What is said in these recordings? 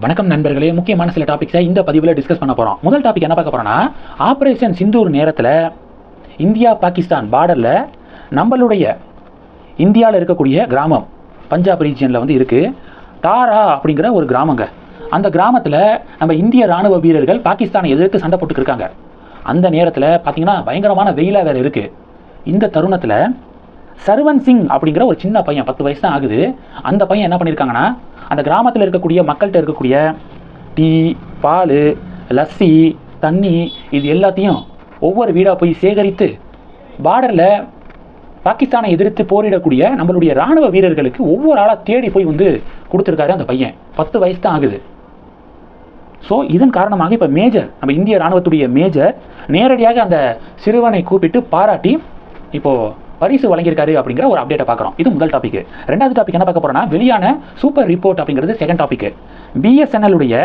வணக்கம் நண்பர்களே முக்கியமான சில டாபிக்ஸை இந்த பதிவில் டிஸ்கஸ் பண்ண போகிறோம் முதல் டாபிக் என்ன பார்க்க போகிறோன்னா ஆப்ரேஷன் சிந்தூர் நேரத்தில் இந்தியா பாகிஸ்தான் பார்டரில் நம்மளுடைய இந்தியாவில் இருக்கக்கூடிய கிராமம் பஞ்சாப் ரீஜியனில் வந்து இருக்குது தாரா அப்படிங்கிற ஒரு கிராமங்க. அந்த கிராமத்தில் நம்ம இந்திய ராணுவ வீரர்கள் பாகிஸ்தானை எதிர்த்து சண்டை போட்டுக்கிருக்காங்க. அந்த நேரத்தில் பார்த்தீங்கன்னா பயங்கரமான வெயிலாக வேறு இருக்குது இந்த தருணத்தில் சர்வன் சிங் அப்படிங்கிற ஒரு சின்ன பையன் பத்து வயசு தான் ஆகுது. அந்த பையன் என்ன பண்ணியிருக்காங்கன்னா அந்த கிராமத்தில் இருக்கக்கூடிய மக்கள்கிட்ட இருக்கக்கூடிய டீ பால் லஸ்ஸி தண்ணி இது எல்லாத்தையும் ஒவ்வொரு வீடாக போய் சேகரித்து பார்டரில் பாகிஸ்தானை எதிர்த்து போரிடக்கூடிய நம்மளுடைய ராணுவ வீரர்களுக்கு ஒவ்வொரு ஆளாக தேடி போய் வந்து கொடுத்துருக்காரு அந்த பையன். பத்து வயசு தான் ஆகுது. ஸோ இதன் காரணமாக இப்போ மேஜர் நம்ம இந்திய ராணுவத்துடைய மேஜர் நேரடியாக அந்த சிறுவனை கூப்பிட்டு பாராட்டி இப்போது பரிசு வழங்கியிருக்காரு அப்படிங்கிற ஒரு அப்டேட்டை பார்க்குறோம். இது முதல் டாபிக் ரெண்டாவது டாபிக் என்ன பார்க்க போறோம்னா வெளியான சூப்பர் ரிப்போர்ட் அப்படிங்கிறது செகண்ட் டாபிக் பிஎஸ்என்எல் உடைய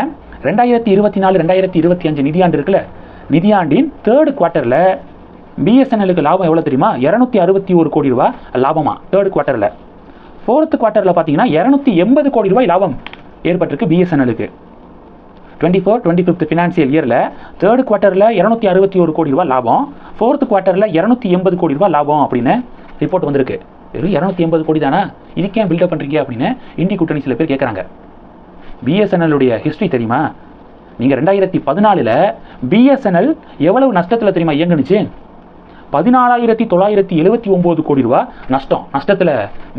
ரெண்டாயிரத்தி இருபத்தி நாலு ரெண்டாயிரத்தி இருபத்தி அஞ்சு நிதியாண்டு இருக்குல்ல? நிதியாண்டின் தேர்ட் குவார்ட்டரில் பிஎஸ்என்எலுக்கு லாபம் எவ்வளோ தெரியுமா? இரநூத்தி அறுபத்தி ஒரு கோடி ரூபாய் லாபமா? தேர்ட் குவார்ட்டரில் ஃபோர்த் குவார்ட்டரில் பார்த்தீங்கன்னா இரநூத்தி எண்பது கோடி ரூபாய் லாபம் ஏற்பட்டிருக்கு பிஎஸ்என்எலுக்கு twenty four twenty fifth financial இயரில் தேர்ட் குவார்ட்டரில் இரநூத்தி அறுபத்தி ஒரு கோடி ரூபா லாபம். ஃபோர்த் குவார்ட்டரில் இரநூத்தி எண்பது கோடி ரூபா லாபம் அப்படின்னு ரிப்போர்ட் வந்திருக்கு. வெறும் இரநூத்தி எண்பது கோடி தானே? இதுக்கே பில்டப் பண்ணுறீங்க அப்படின்னு இந்தி கூட்டணி சில பேர் கேட்குறாங்க பிஎஸ்என்எல்லுடைய ஹிஸ்ட்ரி தெரியுமா? நீங்கள் ரெண்டாயிரத்தி பதினாலில் பிஎஸ்என்எல் எவ்வளவு நஷ்டத்தில் தெரியுமா இயங்குனுச்சு? பதினாலாயிரத்தி தொள்ளாயிரத்தி எழுபத்தி ஒம்பது கோடி ரூபா நஷ்டம் நஷ்டத்தில்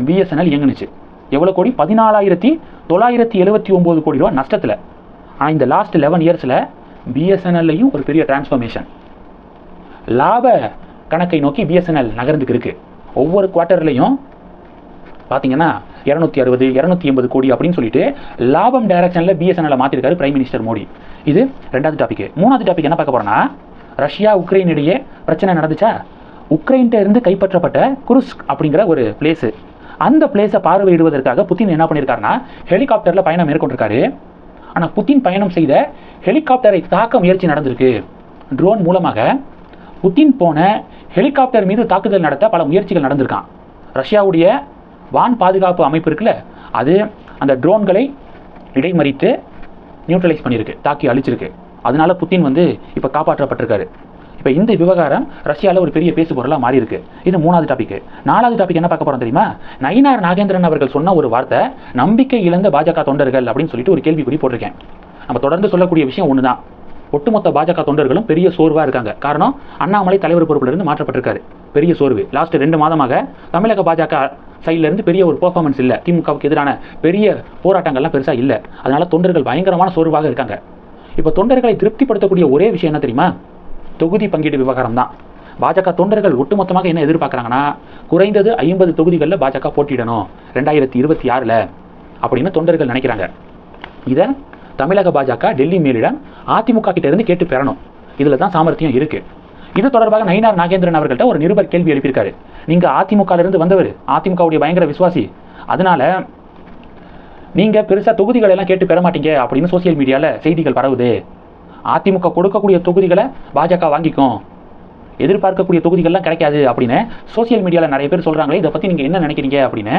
பிஎஸ்என்எல் இயங்குனுச்சு. எவ்வளோ கோடி? பதினாலாயிரத்தி தொள்ளாயிரத்தி எழுபத்தி ஒம்பது கோடி ரூபா நஷ்டத்தில். இந்த லாஸ்ட் லெவன் இயர்ஸில் பிஎஸ்என்எல்லையும் ஒரு பெரிய டிரான்ஸ்ஃபர்மேஷன் லாப கணக்கை நோக்கி பிஎஸ்என்எல் நகர்ந்துக்கு இருக்கு. ஒவ்வொரு குவார்ட்டர்லையும் பார்த்தீங்கன்னா இரநூத்தி அறுபது இரநூத்தி எண்பது கோடி அப்படின்னு சொல்லிட்டு லாபம் டைரக்ஷனில் பிஎஸ்என்எல் மாற்றிருக்காரு பிரைம் மினிஸ்டர் மோடி. இது ரெண்டாவது டாபிக் மூணாவது டாபிக் என்ன பார்க்க போறோம்னா ரஷ்யா உக்ரைன் இடையே பிரச்சனை நடந்துச்சா? உக்ரைன்கிட்ட இருந்து கைப்பற்றப்பட்ட குருஸ்க் அப்படிங்கிற ஒரு பிளேஸு அந்த பிளேஸை பார்வையிடுவதற்காக புத்தின் என்ன பண்ணியிருக்காருன்னா ஹெலிகாப்டரில் பயணம் மேற்கொண்டிருக்காரு. ஆனால் புத்தின் பயணம் செய்த ஹெலிகாப்டரை தாக்க முயற்சி நடந்திருக்கு. ட்ரோன் மூலமாக புத்தின் போன ஹெலிகாப்டர் மீது தாக்குதல் நடத்த பல முயற்சிகள் நடந்திருக்கான். ரஷ்யாவுடைய வான் பாதுகாப்பு அமைப்பு இருக்குல்ல அது அந்த ட்ரோன்களை இடைமறித்து நியூட்ரலைஸ் பண்ணியிருக்கு தாக்கி அழிச்சிருக்கு. அதனால புத்தின் வந்து இப்போ காப்பாற்றப்பட்டிருக்காரு. இப்போ இந்த விவகாரம் ரஷ்யாவில் ஒரு பெரிய பேசு பொருளாக மாறி இருக்கு இது மூணாவது டாபிக் நாலாவது டாபிக் என்ன பார்க்க போறோம் தெரியுமா? நயினார் நாகேந்திரன் அவர்கள் சொன்ன ஒரு வார்த்தை நம்பிக்கை இழந்த பாஜக தொண்டர்கள் அப்படின்னு சொல்லிட்டு ஒரு கேள்விக்குறி போட்டிருக்கேன். நம்ம தொடர்ந்து சொல்லக்கூடிய விஷயம் ஒன்று தான் ஒட்டுமொத்த பாஜக தொண்டர்களும் பெரிய சோர்வாக இருக்காங்க. காரணம் அண்ணாமலை தலைவர் பொறுப்பிலிருந்து மாற்றப்பட்டிருக்காரு. பெரிய சோர்வு. லாஸ்ட் ரெண்டு மாதமாக தமிழக பாஜக சைட்லேருந்து பெரிய ஒரு பெர்ஃபார்மன்ஸ் இல்லை. திமுகவுக்கு எதிரான பெரிய போராட்டங்கள்லாம் பெருசாக இல்லை. அதனால தொண்டர்கள் பயங்கரமான சோர்வாக இருக்காங்க. இப்போ தொண்டர்களை திருப்திப்படுத்தக்கூடிய ஒரே விஷயம் என்ன தெரியுமா? தொகுதி பங்கீடு விவகாரம் தான் பாஜக தொண்டர்கள் ஒட்டுமொத்தமாக என்ன எதிர்பார்க்குறாங்கன்னா குறைந்தது ஐம்பது தொகுதிகளில் பாஜக போட்டியிடணும் ரெண்டாயிரத்தி இருபத்தி ஆறில் அப்படின்னு தொண்டர்கள் நினைக்கிறாங்க. இதை தமிழக பாஜக டெல்லி மேலிடம் அதிமுக கிட்டேருந்து கேட்டு பெறணும். இதில் தான் சாமர்த்தியம் இருக்குது இது தொடர்பாக நயினார் நாகேந்திரன் அவர்கள்ட்ட ஒரு நிருபர் கேள்வி எழுப்பியிருக்காரு. நீங்கள் அதிமுகலேருந்து வந்தவர் அதிமுகவுடைய பயங்கர விசுவாசி. அதனால நீங்கள் பெருசாக தொகுதிகளெல்லாம் கேட்டு பெற மாட்டீங்க அப்படின்னு சோசியல் மீடியாவில் செய்திகள் பரவுது. அதிமுக கொடுக்கக்கூடிய தொகுதிகளை பாஜக வாங்கிக்கும். எதிர்பார்க்கக்கூடிய தொகுதிகள்லாம் கிடைக்காது அப்படின்னு சோசியல் மீடியாவில் நிறைய பேர் சொல்கிறாங்களே இதை பற்றி நீங்கள் என்ன நினைக்கிறீங்க அப்படின்னு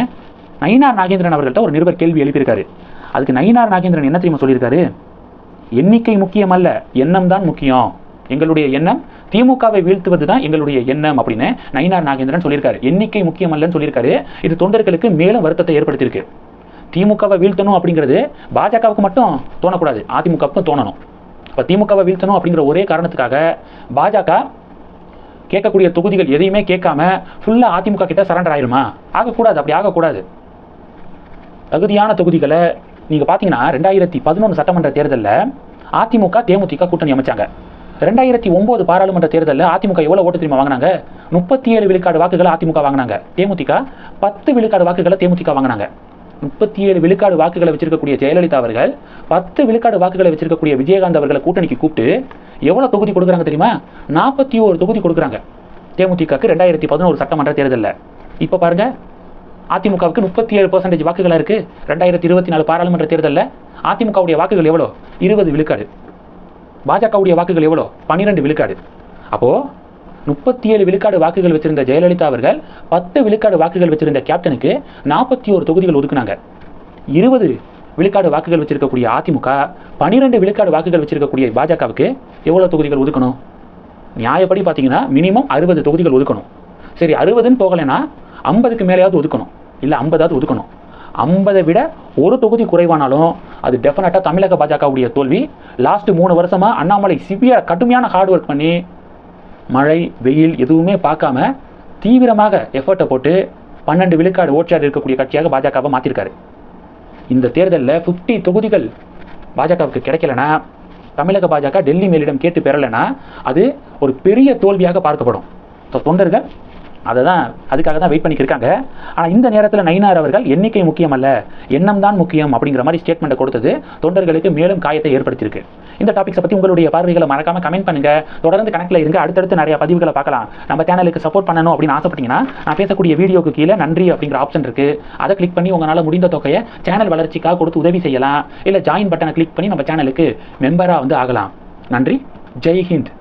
நயினார் நாகேந்திரன் அவர்கள்ட்ட ஒரு நிருபர் கேள்வி எழுப்பியிருக்காரு. அதுக்கு நயினார் நாகேந்திரன் என்ன தெரியுமா சொல்லியிருக்காரு? எண்ணிக்கை முக்கியம் அல்ல எண்ணம் தான் முக்கியம். எங்களுடைய எண்ணம் திமுகவை வீழ்த்துவது தான் எங்களுடைய எண்ணம் அப்படின்னு நயினார் நாகேந்திரன் சொல்லியிருக்காரு. எண்ணிக்கை முக்கியம் அல்லன்னு சொல்லியிருக்காரு. இது தொண்டர்களுக்கு மேலும் வருத்தத்தை ஏற்படுத்தியிருக்கு. திமுகவை வீழ்த்தணும் அப்படிங்கிறது பாஜகவுக்கு மட்டும் தோணக்கூடாது அதிமுகவுக்கும் தோணணும். இப்போ திமுகவை வீழ்த்தணும் அப்படிங்கிற ஒரே காரணத்துக்காக பாஜக கேட்கக்கூடிய தொகுதிகள் எதையுமே கேட்காம ஃபுல்லாக அதிமுக கிட்ட சரண்டர் ஆயிருமா? ஆகக்கூடாது அப்படி ஆகக்கூடாது. தகுதியான தொகுதிகளை நீங்கள் பார்த்தீங்கன்னா ரெண்டாயிரத்தி பதினொன்று சட்டமன்ற தேர்தலில் அதிமுக தேமுதிக கூட்டணி அமைச்சாங்க. ரெண்டாயிரத்தி ஒன்பது பாராளுமன்ற தேர்தலில் அதிமுக எவ்வளோ ஓட்டு தெரியுமா வாங்கினாங்க? முப்பத்தி ஏழு விழுக்காடு வாக்குகளை அதிமுக வாங்கினாங்க. தேமுதிக பத்து விழுக்காடு வாக்குகளை தேமுதிக வாங்கினாங்க. முப்பத்தி ஏழு விழுக்காடு வாக்குகளை வச்சிருக்கக்கூடிய ஜெயலலிதா அவர்கள் பத்து விழுக்காடு வாக்குகளை வச்சிருக்கக்கூடிய விஜயகாந்த் அவர்களை கூட்டணிக்கு கூப்பிட்டு எவ்வளோ தொகுதி கொடுக்குறாங்க தெரியுமா? நாற்பத்தி ஒரு தொகுதி கொடுக்குறாங்க. தேமுதிகக்கு ரெண்டாயிரத்தி பதினோரு சட்டமன்ற தேர்தலில். இப்போ பாருங்க அதிமுகவுக்கு முப்பத்தி ஏழு பர்சன்டேஜ் வாக்குகளாக இருக்கு? ரெண்டாயிரத்தி இருபத்தி நாலு பாராளுமன்ற தேர்தலில் அதிமுகவுடைய வாக்குகள் எவ்வளோ இருபது விழுக்காடு. பாஜகவுடைய வாக்குகள் எவ்வளோ பன்னிரெண்டு விழுக்காடு. அப்போது முப்பத்தி ஏழு விழுக்காடு வாக்குகள் வச்சிருந்த ஜெயலலிதா அவர்கள் பத்து விழுக்காடு வாக்குகள் வச்சிருந்த கேப்டனுக்கு நாற்பத்தி ஒரு தொகுதிகள் ஒதுக்குனாங்க. இருபது விழுக்காடு வாக்குகள் வச்சிருக்கக்கூடிய அதிமுக பனிரெண்டு விழுக்காடு வாக்குகள் வச்சிருக்கக்கூடிய பாஜகவுக்கு எவ்வளோ தொகுதிகள் ஒதுக்கணும்? நியாயப்படி பார்த்தீங்கன்னா மினிமம் அறுபது தொகுதிகள் ஒதுக்கணும். சரி அறுபதுன்னு போகலைன்னா ஐம்பதுக்கு மேலேயாவது ஒதுக்கணும். இல்லை ஐம்பதாவது ஒதுக்கணும். ஐம்பதை விட ஒரு தொகுதி குறைவானாலும் அது டெஃபினட்டாக தமிழக பாஜகவுடைய தோல்வி. லாஸ்ட்டு மூணு வருஷமாக அண்ணாமலை சிவியர் கடுமையான ஹார்ட் ஒர்க் பண்ணி மழை வெயில் எதுவுமே பார்க்காம தீவிரமாக எஃபர்ட்டை போட்டு பன்னெண்டு விழுக்காடு ஓட்சாடு இருக்கக்கூடிய கட்சியாக பாஜகவை மாற்றிருக்காரு இந்த தேர்தலில் ஃபிஃப்டி தொகுதிகள் பாஜகவுக்கு கிடைக்கலனா தமிழக பாஜக டெல்லி மேலிடம் கேட்டு பெறலைன்னா அது ஒரு பெரிய தோல்வியாக பார்க்கப்படும். ஸோ தொண்டர்கள் அதை தான் அதுக்காக தான் வெயிட் பண்ணிக்கிருக்காங்க ஆனால் இந்த நேரத்தில் நயினார் அவர்கள் எண்ணிக்கை முக்கியம் அல்ல எண்ணம் தான் முக்கியம் அப்படிங்கிற மாதிரி ஸ்டேட்மெண்ட்டை கொடுத்தது. தொண்டர்களுக்கு மேலும் காயத்தை ஏற்படுத்தியிருக்கு. இந்த டாபிக்ஸை பற்றி உங்களுடைய பார்வைகளை மறக்காம கமெண்ட் பண்ணுங்கள் தொடர்ந்து கணக்கில் இருங்க. அடுத்தடுத்து நிறைய பதிவுகளை பார்க்கலாம். நம்ம சேனலுக்கு சப்போர்ட் பண்ணணும் அப்படின்னு ஆசைப்பட்டீங்கன்னா நான் பேசக்கூடிய வீடியோக்கு கீழே நன்றி அப்படிங்கிற ஆப்ஷன் இருக்கு. அதை கிளிக் பண்ணி உங்களால் முடிந்த தொகையை சேனல் வளர்ச்சிக்காக கொடுத்து உதவி செய்யலாம். இல்லை ஜாயின் பட்டனை கிளிக் பண்ணி நம்ம சேனலுக்கு மெம்பராக வந்து ஆகலாம். நன்றி. ஜெய் ஹிந்த்.